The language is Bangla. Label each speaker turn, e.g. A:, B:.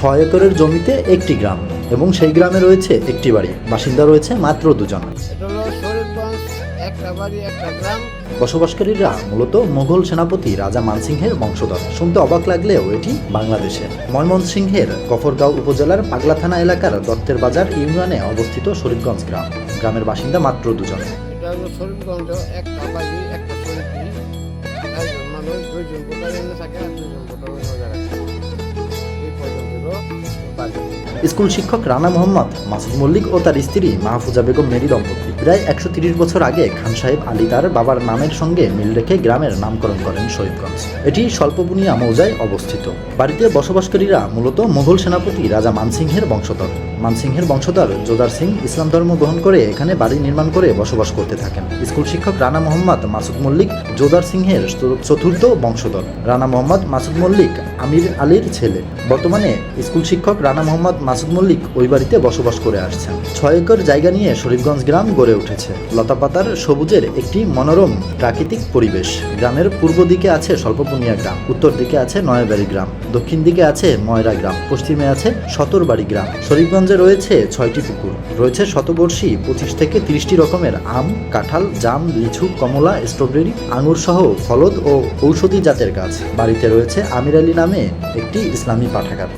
A: ছয় একরের জমিতে একটি গ্রাম এবং সেই গ্রামে রয়েছে একটি বাড়ি। বাসিন্দা রয়েছে মাত্র দুজন। বসবাসকারীরা মূলত মোগল সেনাপতি রাজা মানসিংহের বংশধর। শুনতে অবাক লাগলেও এটি বাংলাদেশে। ময়মনসিংহের গফরগাঁও উপজেলার পাগলা থানা এলাকার দত্তের বাজার ইউনিয়নে অবস্থিত শরীফগঞ্জ গ্রাম। গ্রামের বাসিন্দা মাত্র দুজন।
B: একটা
A: স্কুল শিক্ষক রানা মোহাম্মদ, মাসুদ মল্লিক ও তার স্ত্রী মাহফুজা বেগম মেরি দম্পতি। প্রায় একশো বছর আগে খান সাহেব আলী তার বাবার নামের সঙ্গে মিল রেখে গ্রামের নামকরণ করেন শহীদগঞ্জ। এটি স্বল্পবুনিয়া মৌজায় অবস্থিত। বাড়িতে বসবাসকারীরা মূলত মোগল সেনাপতি রাজা মানসিংহের বংশধর। মানসিংহের বংশধর জোদার সিং ইসলাম ধর্ম গ্রহণ করে এখানে বাড়ি নির্মাণ করে বসবাস করতে থাকেন। স্কুল শিক্ষক রানা মোহাম্মদ মাসুদ মল্লিক জোদার সিংহের চতুর্থ বংশধর। রানা মোহাম্মদ মাসুদ মল্লিক আমির আলীর ছেলে। বর্তমানে স্কুল শিক্ষক রানা মোহাম্মদ মাসুদ মল্লিক ওই বাড়িতে বসবাস করে আসছেন। ছয় একর জায়গা নিয়ে শরীফগঞ্জ গ্রাম গড়ে উঠেছে। লতাপাতার সবুজের একটি মনোরম প্রাকৃতিক পরিবেশ। গ্রামের পূর্ব দিকে আছে স্বল্পপুনিয়া গ্রাম, উত্তর দিকে আছে নয়াবাড়ি গ্রাম, দক্ষিণ দিকে আছে ময়রা গ্রাম, পশ্চিমে আছে সতরবাড়ি গ্রাম। শরীফগঞ্জে রয়েছে ছয়টি পুকুর, রয়েছে শতবর্ষী পঁচিশ থেকে তিরিশটি রকমের আম, কাঁঠাল, জাম, লিচু, কমলা, স্ট্রবেরি, আঙুর সহ ফলদ ও ঔষধি জাতের গাছ। বাড়িতে রয়েছে আমির আলী নামে একটি ইসলামী পাঠাগার।